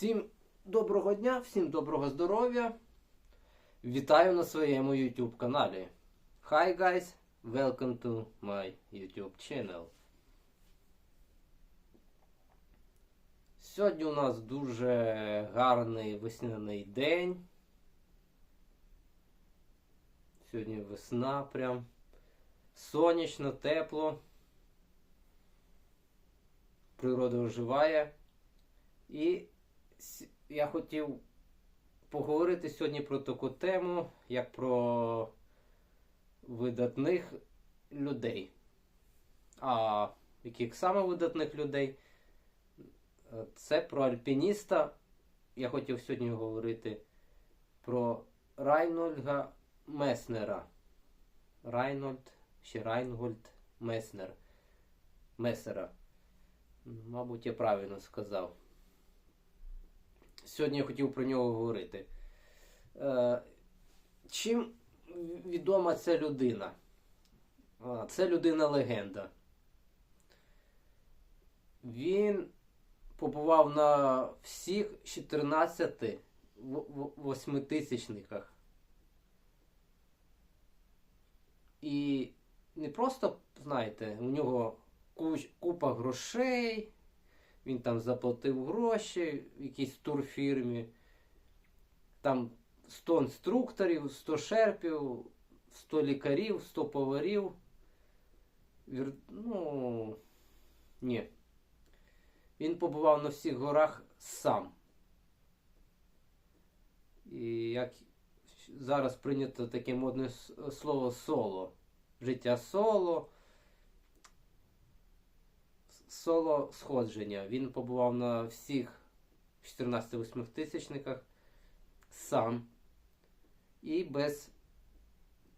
Всім доброго дня, всім доброго здоров'я. Вітаю на своєму YouTube каналі. Hi guys, welcome to my YouTube channel. Сьогодні у нас дуже гарний весняний день. Сьогодні весна прям. Сонячно, тепло. Природа оживає. І я хотів поговорити сьогодні про таку тему, як про видатних людей. А яких саме видатних людей? Це про альпініста. Я хотів сьогодні говорити про Райнольга Меснера. Райнольд чи Райнгольд Меснер. Месера. Мабуть, я правильно сказав. Сьогодні я хотів про нього говорити. Е, чим відома ця людина? Це людина-легенда. Він побував на всіх 14 в- в- восьмитисячниках. І не просто, знаєте, у нього купа грошей, він там заплатив гроші в якійсь турфірмі. Там 100 інструкторів, 100 шерпів, 100 лікарів, 100 поварів. Вір... Ну, ні. Він побував на всіх горах сам. І як зараз прийнято таке модне слово соло. Життя соло соло сходження. Він побував на всіх 14 восьмитисячниках сам і без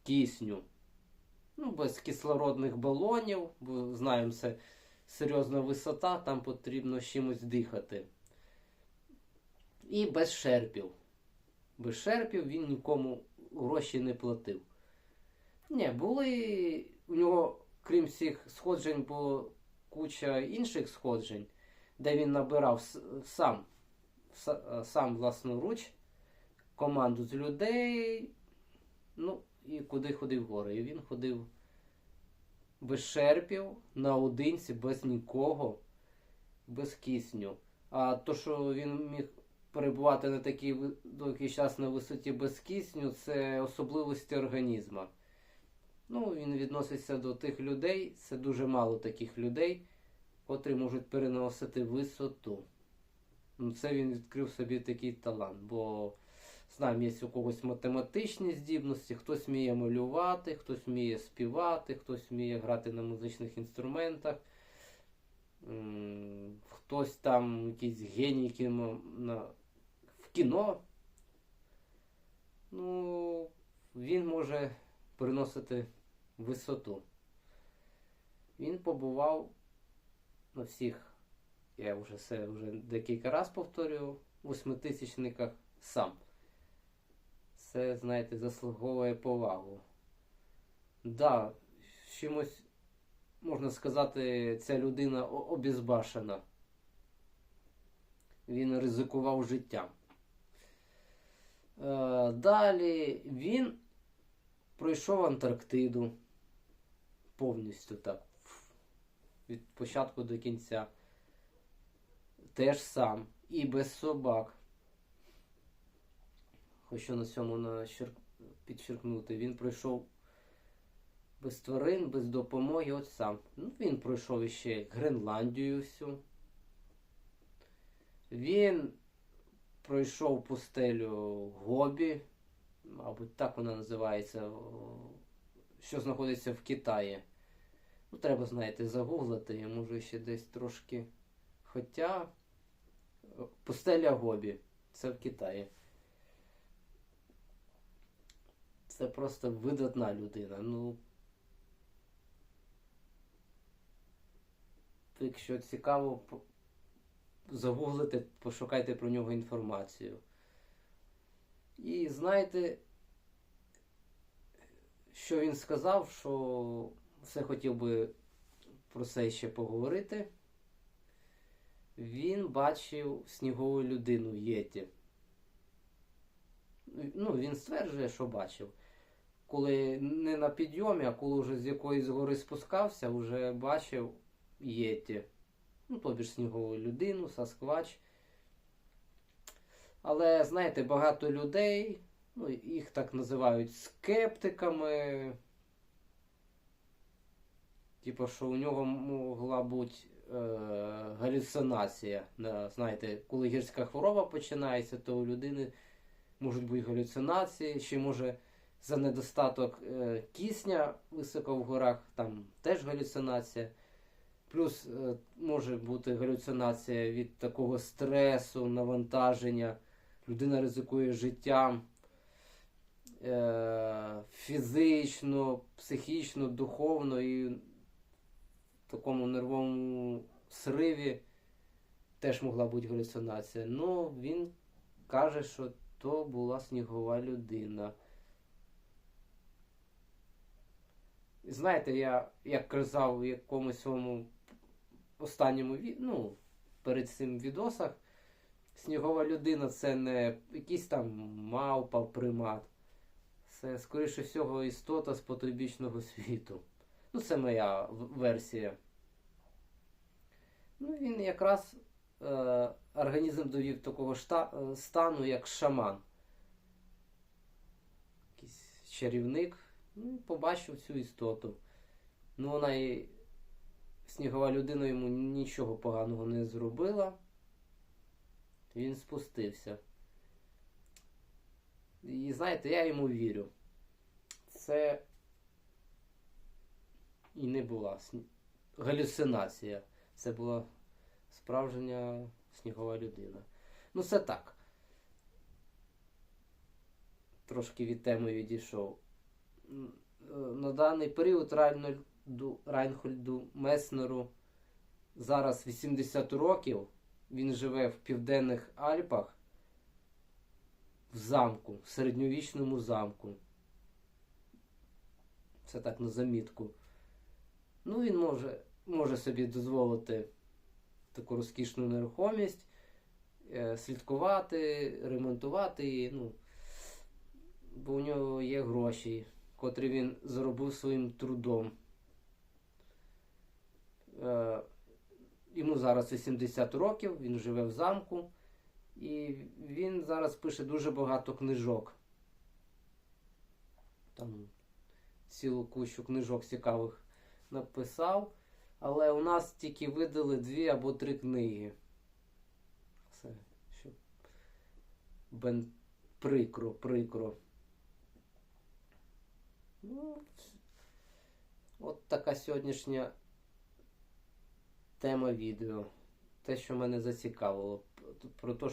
кисню. Ну, без кислородних балонів, бо знаємо, це серйозна висота, там потрібно чимось дихати. І без шерпів. Без шерпів він нікому гроші не платив. Ні, були у нього, крім всіх сходжень, було куча інших сходжень, де він набирав сам, са- сам власноруч команду з людей. Ну, і куди ходив гори. І він ходив без шерпів, наодинці, без нікого, без кисню. А то, що він міг перебувати на такий довгий час на висоті без кисню, це особливості організму. Ну, він відноситься до тих людей, це дуже мало таких людей, котрі можуть переносити висоту. Ну, це він відкрив собі такий талант, бо знаємо, є у когось математичні здібності, хтось вміє малювати, хтось вміє співати, хтось вміє грати на музичних інструментах. Хтось там якийсь геній кіно, на, в кіно. Ну, він може переносити висоту. Він побував на всіх, я вже це вже декілька разів повторюю, восьмитисячниках сам. Це, знаєте, заслуговує повагу. Да, чимось, можна сказати, ця людина обізбашена. Він ризикував життям. Е, далі він пройшов Антарктиду повністю так. Від початку до кінця. Теж сам. І без собак. Хочу на цьому підчеркнути. Він пройшов без тварин, без допомоги, от сам. Ну, він пройшов іще Гренландію всю. Він пройшов пустелю Гобі, мабуть, так вона називається, що знаходиться в Китаї. Ну, треба, знаєте, загуглити, я можу ще десь трошки. Хоча пустеля Гобі, це в Китаї. Це просто видатна людина. Ну, якщо цікаво, загуглите, пошукайте про нього інформацію. І знаєте, що він сказав, що все хотів би про це ще поговорити. він бачив снігову людину Єті. Ну, він стверджує, що бачив. Коли не на підйомі, а коли вже з якоїсь гори спускався, вже бачив Єті. Ну, тобі ж снігову людину, Сасквач. Але, знаєте, багато людей, ну, їх так називають скептиками. Типу, що у нього могла бути е, галюцинація. Знаєте, коли гірська хвороба починається, то у людини можуть бути галюцинації, ще може за недостаток е, кисня високо в горах, там теж галюцинація. Плюс е, може бути галюцинація від такого стресу, навантаження. Людина ризикує життям е, фізично, психічно, духовно і в такому нервовому сриві теж могла бути галюцинація. Ну, він каже, що то була снігова людина. Знаєте, я як казав у якомусь своєму останньому ну, перед цим відосах, снігова людина це не якийсь там мавпа, примат. Це, скоріше всього, істота з потойбічного світу. Ну, це моя версія. Ну, він якраз е, організм довів такого шта, стану, як шаман. Якийсь чарівник. Ну, побачив цю істоту. Ну, вона і снігова людина йому нічого поганого не зробила. Він спустився. І знаєте, я йому вірю. Це і не була галюцинація. Це була справжня снігова людина. Ну, це так. Трошки від теми відійшов. Е, На даний період Райнхольду Меснеру зараз 80 років. Він живе в Південних Альпах в замку, в середньовічному замку. Це так на замітку. Ну, він може, може собі дозволити таку розкішну нерухомість, е, слідкувати, ремонтувати її. Ну, бо у нього є гроші, котрі він заробив своїм трудом. Е, Йому зараз 80 років, він живе в замку, і він зараз пише дуже багато книжок. Там цілу кущу книжок цікавих написав. Але у нас тільки видали дві або три книги. Це що бен прикро, прикро. Ну, от така сьогоднішня тема відео. Те, що мене зацікавило. Про те,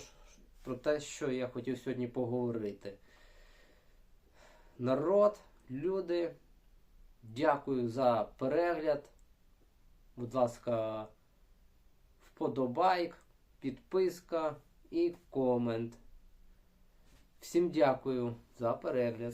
про те, що я хотів сьогодні поговорити. Народ, люди, дякую за перегляд. Будь ласка, вподобайк, підписка і комент. Всім дякую за перегляд.